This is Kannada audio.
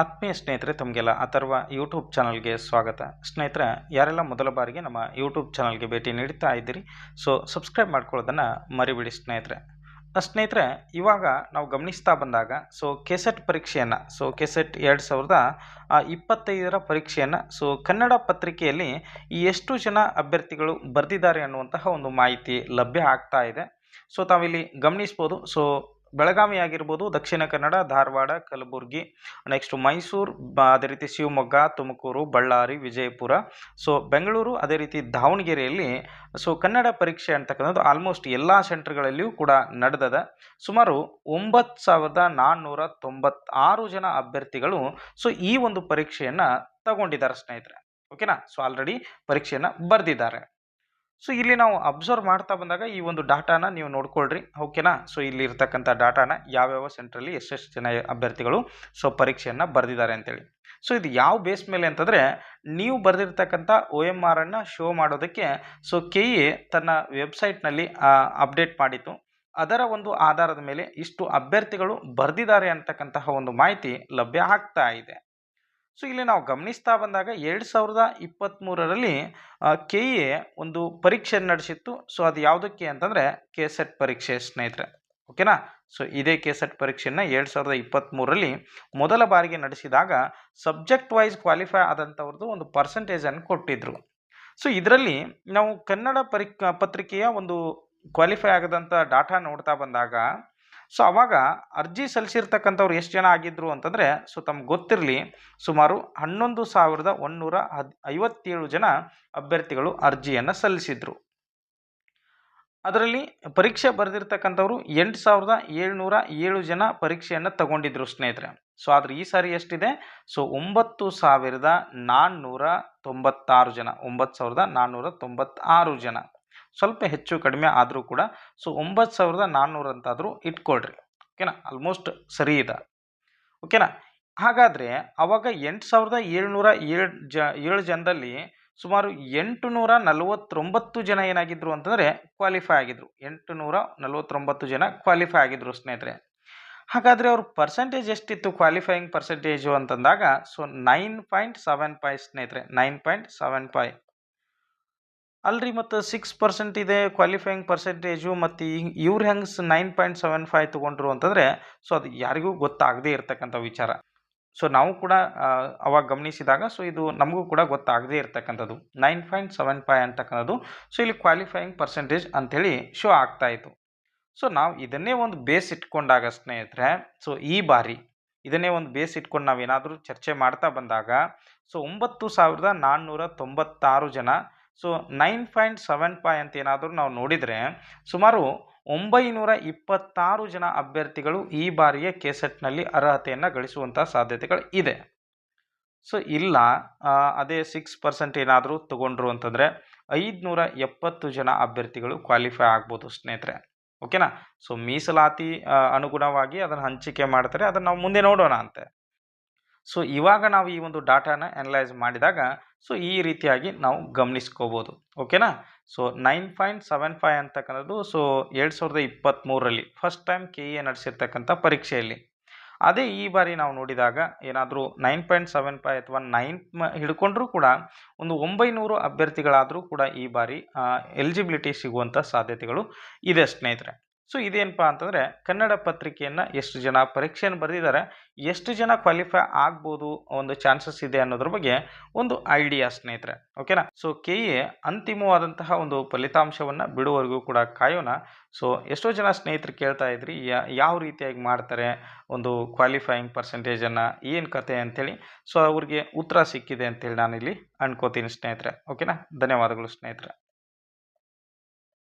ಆತ್ಮೀಯ ಸ್ನೇಹಿತರೆ, ತಮಗೆಲ್ಲ ಅಥರ್ವ ಯೂಟ್ಯೂಬ್ ಚಾನಲ್ಗೆ ಸ್ವಾಗತ. ಸ್ನೇಹಿತರೆ, ಯಾರೆಲ್ಲ ಮೊದಲ ಬಾರಿಗೆ ನಮ್ಮ ಯೂಟ್ಯೂಬ್ ಚಾನಲ್ಗೆ ಭೇಟಿ ನೀಡ್ತಾ ಇದ್ದೀರಿ, ಸೊ ಸಬ್ಸ್ಕ್ರೈಬ್ ಮಾಡ್ಕೊಳ್ಳೋದನ್ನು ಮರಿಬಿಡಿ ಸ್ನೇಹಿತರೆ. ಸ್ನೇಹಿತರೆ, ಇವಾಗ ನಾವು ಗಮನಿಸ್ತಾ ಬಂದಾಗ, ಸೊ ಕೆಸೆಟ್ ಪರೀಕ್ಷೆಯನ್ನು, ಸೊ ಕೆಸೆಟ್ ಎರಡು ಸಾವಿರದ ಇಪ್ಪತ್ತೈದರ ಪರೀಕ್ಷೆಯನ್ನು, ಸೊ ಕನ್ನಡ ಪತ್ರಿಕೆಯಲ್ಲಿ ಎಷ್ಟು ಜನ ಅಭ್ಯರ್ಥಿಗಳು ಬರೆದಿದ್ದಾರೆ ಅನ್ನುವಂತಹ ಒಂದು ಮಾಹಿತಿ ಲಭ್ಯ ಆಗ್ತಾ ಇದೆ. ಸೊ ತಾವಿಲ್ಲಿ ಗಮನಿಸ್ಬೋದು, ಸೊ ಬೆಳಗಾವಿ ಆಗಿರ್ಬೋದು, ದಕ್ಷಿಣ ಕನ್ನಡ, ಧಾರವಾಡ, ಕಲಬುರಗಿ ನೆಕ್ಸ್ಟ್ ಮೈಸೂರು ಅದೇ ರೀತಿ ಶಿವಮೊಗ್ಗ, ತುಮಕೂರು, ಬಳ್ಳಾರಿ, ವಿಜಯಪುರ. ಸೊ ಬೆಂಗಳೂರು ಅದೇ ರೀತಿ ದಾವಣಗೆರೆಯಲ್ಲಿ ಸೊ ಕನ್ನಡ ಪರೀಕ್ಷೆ ಅಂತಕ್ಕಂಥದ್ದು ಆಲ್ಮೋಸ್ಟ್ ಎಲ್ಲ ಸೆಂಟರ್ಗಳಲ್ಲಿಯೂ ಕೂಡ ನಡೆದದ. ಸುಮಾರು ಒಂಬತ್ತು ಸಾವಿರದ ನಾನ್ನೂರ ತೊಂಬತ್ತಾರು ಜನ ಅಭ್ಯರ್ಥಿಗಳು ಸೊ ಈ ಒಂದು ಪರೀಕ್ಷೆಯನ್ನು ತಗೊಂಡಿದ್ದಾರೆ ಸ್ನೇಹಿತರೆ. ಓಕೆನಾ ಸೊ ಆಲ್ರೆಡಿ ಪರೀಕ್ಷೆಯನ್ನು ಬರೆದಿದ್ದಾರೆ. ಸೊ ಇಲ್ಲಿ ನಾವು ಅಬ್ಸರ್ವ್ ಮಾಡ್ತಾ ಬಂದಾಗ ಈ ಒಂದು ಡಾಟಾನ ನೀವು ನೋಡ್ಕೊಳ್ರಿ. ಓಕೆನಾ ಸೊ ಇಲ್ಲಿ ಇರ್ತಕ್ಕಂಥ ಡಾಟಾನ ಯಾವ್ಯಾವ ಸೆಂಟ್ರಲ್ಲಿ ಎಷ್ಟೆಷ್ಟು ಜನ ಅಭ್ಯರ್ಥಿಗಳು ಸೊ, ಪರೀಕ್ಷೆಯನ್ನು ಬರೆದಿದ್ದಾರೆ ಅಂತೇಳಿ. ಸೊ ಇದು ಯಾವ ಬೇಸ್ ಮೇಲೆ ಅಂತಂದರೆ ನೀವು ಬರೆದಿರ್ತಕ್ಕಂಥ ಒ ಎಂ ಆರನ್ನು ಶೋ ಮಾಡೋದಕ್ಕೆ ಸೊ ಕೆ ಇ ತನ್ನ ವೆಬ್ಸೈಟ್ನಲ್ಲಿ ಅಪ್ಡೇಟ್ ಮಾಡಿತ್ತು. ಅದರ ಒಂದು ಆಧಾರದ ಮೇಲೆ ಇಷ್ಟು ಅಭ್ಯರ್ಥಿಗಳು ಬರೆದಿದ್ದಾರೆ ಅಂತಕ್ಕಂತಹ ಒಂದು ಮಾಹಿತಿ ಲಭ್ಯ ಆಗ್ತಾ ಇದೆ. ಸೊ, ಇಲ್ಲಿ ನಾವು ಗಮನಿಸ್ತಾ ಬಂದಾಗ ಎರಡು ಸಾವಿರದ ಇಪ್ಪತ್ತ್ಮೂರರಲ್ಲಿ ಕೆ ಎ ಒಂದು ಪರೀಕ್ಷೆ ನಡೆಸಿತ್ತು. ಸೊ, ಅದು ಯಾವುದಕ್ಕೆ ಅಂತಂದರೆ ಕೆ ಸೆಟ್ ಪರೀಕ್ಷೆ, ಸ್ನೇಹಿತರೆ. ಓಕೆನಾ? ಸೊ, ಇದೇ ಕೆ ಸೆಟ್ ಪರೀಕ್ಷೆಯನ್ನು ಎರಡು ಸಾವಿರದ ಇಪ್ಪತ್ತ್ಮೂರರಲ್ಲಿ ಮೊದಲ ಬಾರಿಗೆ ನಡೆಸಿದಾಗ ಸಬ್ಜೆಕ್ಟ್ ವೈಸ್ ಕ್ವಾಲಿಫೈ ಆದಂಥವ್ರದ್ದು ಒಂದು ಪರ್ಸೆಂಟೇಜನ್ನು ಕೊಟ್ಟಿದ್ದರು ಸೊ, ಇದರಲ್ಲಿ ನಾವು ಕನ್ನಡ ಪರಿ ಪತ್ರಿಕೆಯ ಒಂದು ಕ್ವಾಲಿಫೈ ಆಗದಂಥ ಡಾಟಾ ನೋಡ್ತಾ ಬಂದಾಗ ಸೊ ಅವಾಗ ಅರ್ಜಿ ಸಲ್ಲಿಸಿರ್ತಕ್ಕಂಥವ್ರು ಎಷ್ಟು ಜನ ಆಗಿದ್ದರು ಅಂತಂದರೆ, ಸೊ ತಮ್ಗೆ ಗೊತ್ತಿರಲಿ, ಸುಮಾರು ಹನ್ನೊಂದು ಸಾವಿರದ ಒಂದೂರ ಹದ್, ಐವತ್ತೇಳು ಜನ ಅಭ್ಯರ್ಥಿಗಳು ಅರ್ಜಿಯನ್ನು ಸಲ್ಲಿಸಿದ್ರು. ಅದರಲ್ಲಿ ಪರೀಕ್ಷೆ ಬರೆದಿರ್ತಕ್ಕಂಥವ್ರು ಎಂಟು ಸಾವಿರದ ಏಳ್ನೂರ ಏಳು ಜನ ಪರೀಕ್ಷೆಯನ್ನು ತಗೊಂಡಿದ್ರು ಸ್ನೇಹಿತರೆ. ಸೊ ಆದರೆ ಈ ಸಾರಿ ಎಷ್ಟಿದೆ? ಸೊ ಒಂಬತ್ತು ಸಾವಿರದ ನಾನ್ನೂರ ತೊಂಬತ್ತಾರು ಜನ, ಒಂಬತ್ತು ಸಾವಿರದ ನಾನ್ನೂರ ತೊಂಬತ್ತಾರು ಜನ. ಸ್ವಲ್ಪ ಹೆಚ್ಚು ಕಡಿಮೆ ಆದರೂ ಕೂಡ, ಸೊ ಒಂಬತ್ತು ಸಾವಿರದ ನಾನ್ನೂರು ಅಂತಾದರೂ ಇಟ್ಕೊಳ್ರಿ. ಓಕೆನಾ? ಆಲ್ಮೋಸ್ಟ್ ಸರಿ ಇದೆ. ಓಕೆನಾ? ಹಾಗಾದರೆ ಆವಾಗ ಎಂಟು ಸಾವಿರದ ಏಳ್ನೂರ ಏಳು ಜ, ಏಳು ಜನರಲ್ಲಿ ಸುಮಾರು ಎಂಟು ನೂರ ನಲವತ್ತೊಂಬತ್ತು ಜನ ಏನಾಗಿದ್ರು ಅಂತಂದರೆ ಕ್ವಾಲಿಫೈ ಆಗಿದ್ರು. ಎಂಟು ನೂರ ನಲವತ್ತೊಂಬತ್ತು ಜನ ಕ್ವಾಲಿಫೈ ಆಗಿದ್ರು ಸ್ನೇಹಿತರೆ. ಹಾಗಾದರೆ ಅವ್ರ ಪರ್ಸೆಂಟೇಜ್ ಎಷ್ಟಿತ್ತು? ಕ್ವಾಲಿಫೈಯಿಂಗ್ ಪರ್ಸೆಂಟೇಜು ಅಂತಂದಾಗ so nine point seven five ಸ್ನೇಹಿತರೆ ನೈನ್ ಪಾಯಿಂಟ್ ಸೆವೆನ್ ಫೈ ಅಲ್ರಿ ಮತ್ತು ಸಿಕ್ಸ್ ಪರ್ಸೆಂಟ್ ಇದೆ ಕ್ವಾಲಿಫೈಯಿಂಗ್ ಪರ್ಸೆಂಟೇಜು ಮತ್ತು ಇವ್ರು ಹೆಂಗೆ ನೈನ್ ಪಾಯಿಂಟ್ ಸೆವೆನ್ ಫೈವ್ ತೊಗೊಂಡ್ರು ಅಂತಂದರೆ ಸೊ ಅದು ಯಾರಿಗೂ ಗೊತ್ತಾಗದೇ ಇರತಕ್ಕಂಥ ವಿಚಾರ. ಸೊ ನಾವು ಕೂಡ ಅವಾಗ ಗಮನಿಸಿದಾಗ ಸೊ ಇದು ನಮಗೂ ಕೂಡ ಗೊತ್ತಾಗದೇ ಇರತಕ್ಕಂಥದ್ದು. ನೈನ್ ಪಾಯಿಂಟ್ ಸೆವೆನ್ ಫೈವ್ ಅಂತಕ್ಕಂಥದ್ದು. ಸೊ ಇಲ್ಲಿ ಕ್ವಾಲಿಫೈಯಿಂಗ್ ಪರ್ಸೆಂಟೇಜ್ ಅಂಥೇಳಿ ಶೋ ಆಗ್ತಾಯಿತ್ತು ಸೊ ನಾವು ಇದನ್ನೇ ಒಂದು ಬೇಸ್ ಇಟ್ಕೊಂಡಾಗ ಸ್ನೇಹಿತರೆ ಸೊ ಈ ಬಾರಿ ಇದನ್ನೇ ಒಂದು ಬೇಸ್ ಇಟ್ಕೊಂಡು ನಾವೇನಾದರೂ ಚರ್ಚೆ ಮಾಡ್ತಾ ಬಂದಾಗ ಸೊ ಒಂಬತ್ತು ಸಾವಿರದ ನಾನ್ನೂರ ತೊಂಬತ್ತಾರು ಜನ so nine point seven five ಅಂತ ಏನಾದರೂ ನಾವು ನೋಡಿದರೆ, ಸುಮಾರು ಒಂಬೈನೂರ ಇಪ್ಪತ್ತಾರು ಜನ ಅಭ್ಯರ್ಥಿಗಳು ಈ ಬಾರಿಯ ಕೆಸೆಟ್ನಲ್ಲಿ ಅರ್ಹತೆಯನ್ನು ಗಳಿಸುವಂಥ ಸಾಧ್ಯತೆಗಳು ಇದೆ. ಸೊ ಇಲ್ಲ ಅದೇ ಸಿಕ್ಸ್ ಪರ್ಸೆಂಟ್ ಏನಾದರೂ ತಗೊಂಡ್ರು ಅಂತಂದರೆ ಐದುನೂರ ಎಪ್ಪತ್ತು ಜನ ಅಭ್ಯರ್ಥಿಗಳು ಕ್ವಾಲಿಫೈ ಆಗ್ಬೋದು ಸ್ನೇಹಿತರೆ. ಓಕೆನಾ ಸೊ ಮೀಸಲಾತಿ ಅನುಗುಣವಾಗಿ ಅದನ್ನು ಹಂಚಿಕೆ ಮಾಡ್ತಾರೆ. ಅದನ್ನು ನಾವು ಮುಂದೆ ನೋಡೋಣ ಅಂತೆ. ಸೊ ಇವಾಗ ನಾವು ಈ ಒಂದು ಡಾಟಾನ ಅನಲೈಸ್ ಮಾಡಿದಾಗ ಸೊ ಈ ರೀತಿಯಾಗಿ ನಾವು ಗಮನಿಸ್ಕೋಬೋದು. ಓಕೆನಾ so nine point seven five ಅಂತಕ್ಕಂಥದ್ದು ಸೊ ಎರಡು ಸಾವಿರದ ಇಪ್ಪತ್ತ್ಮೂರರಲ್ಲಿ ಫಸ್ಟ್ ಟೈಮ್ ಕೆ ಎ ನಡೆಸಿರ್ತಕ್ಕಂಥ ಪರೀಕ್ಷೆಯಲ್ಲಿ. ಅದೇ ಈ ಬಾರಿ ನಾವು ನೋಡಿದಾಗ ಏನಾದರೂ ನೈನ್ ಪಾಯಿಂಟ್ ಸೆವೆನ್ ಫೈವ್ ಅಥವಾ ನೈನ್ ಹಿಡ್ಕೊಂಡ್ರೂ ಕೂಡ ಒಂದು ಒಂಬೈನೂರು ಅಭ್ಯರ್ಥಿಗಳಾದರೂ ಕೂಡ ಈ ಬಾರಿ ಎಲಿಜಿಬಿಲಿಟಿ ಸಿಗುವಂಥ ಸಾಧ್ಯತೆಗಳು ಇದೆ ಸ್ನೇಹಿತರೆ. ಸೊ ಇದೇನಪ್ಪ ಅಂತಂದರೆ ಕನ್ನಡ ಪತ್ರಿಕೆಯನ್ನು ಎಷ್ಟು ಜನ ಪರೀಕ್ಷೆಯನ್ನು ಬರೆದಿದ್ದಾರೆ, ಎಷ್ಟು ಜನ ಕ್ವಾಲಿಫೈ ಆಗ್ಬೋದು ಒಂದು ಚಾನ್ಸಸ್ ಇದೆ ಅನ್ನೋದ್ರ ಬಗ್ಗೆ ಒಂದು ಐಡಿಯಾ ಸ್ನೇಹಿತರೆ ಓಕೆನಾ ಸೊ ಕೆ ಎ ಅಂತಿಮವಾದಂತಹ ಒಂದು ಫಲಿತಾಂಶವನ್ನು ಬಿಡುವವರೆಗೂ ಕೂಡ ಕಾಯೋಣ. ಸೊ ಎಷ್ಟೋ ಜನ ಸ್ನೇಹಿತರು ಕೇಳ್ತಾ ಇದ್ರಿ ಯಾವ ರೀತಿಯಾಗಿ ಮಾಡ್ತಾರೆ, ಒಂದು ಕ್ವಾಲಿಫೈಯಿಂಗ್ ಪರ್ಸೆಂಟೇಜನ್ನು ಏನು ಕತೆ ಅಂಥೇಳಿ ಸೊ ಅವ್ರಿಗೆ ಉತ್ತರ ಸಿಕ್ಕಿದೆ ಅಂತೇಳಿ ನಾನಿಲ್ಲಿ ಅನ್ಕೋತೀನಿ ಸ್ನೇಹಿತರೆ ಓಕೆನಾ ಧನ್ಯವಾದಗಳು ಸ್ನೇಹಿತರೆ.